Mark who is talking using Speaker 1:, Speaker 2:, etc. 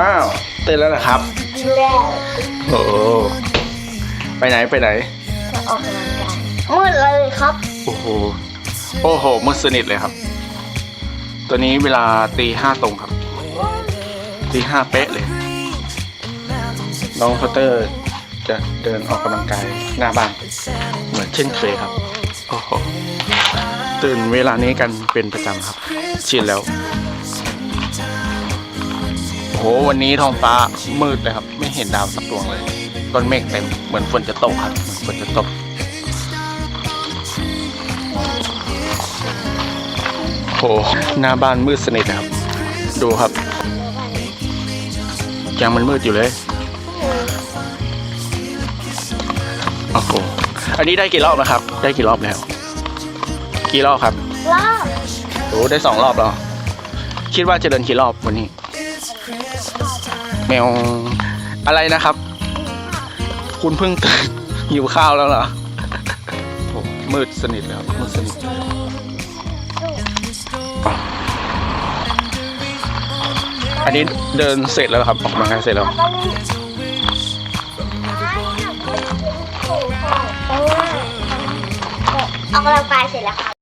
Speaker 1: อ้าวตื่นแล้วนะครับ
Speaker 2: กินแล้ว
Speaker 1: โอ้โหไปไหนไปไหน
Speaker 2: จะออกกำลังกายมืดเลยครับ
Speaker 1: โอ้โหโอ้โหมืดสนิทเลยครับ ตัวนี้เวลาตีห้าตรงครับตีห้าเป๊ะเลยน้องพอตเตอร์จะเดินออกกำลังกายหน้าบ้านเหมือนเช่นเคยครับโอ้โหตื่นเวลานี้กันเป็นประจำครับ ชินแล้วโอ้โหวันนี้ท้องฟ้ามืดเลยครับ ไม่เห็นดาวสักดวงเลยก้อนเมฆเต็มเหมือนฝนจะตกครับเหมือนฝนจะตกโหหน้าบ้านมืดสนิทนะครับ ดูครับยังมันมืดอยู่เลยโอ้โหอันนี้ได้กี่รอบนะครับ ได้กี่รอบแล้ว กี่รอบครับ
Speaker 2: รอบ
Speaker 1: โอ้ได้สองรอบแล้วคิดว่าจะเดินกี่รอบวันนี้ แมวอะไรนะครับ คุณเพิ่งตื่นหิวข้าวแล้วเหรอโอ้มืดสนิทแล้วมืดสนิทอันนี้เดินเสร็จแล้วครับออกกำลังกาเสร็จแล้ว
Speaker 2: ออกกำลังกายเสร็จแล้วครับ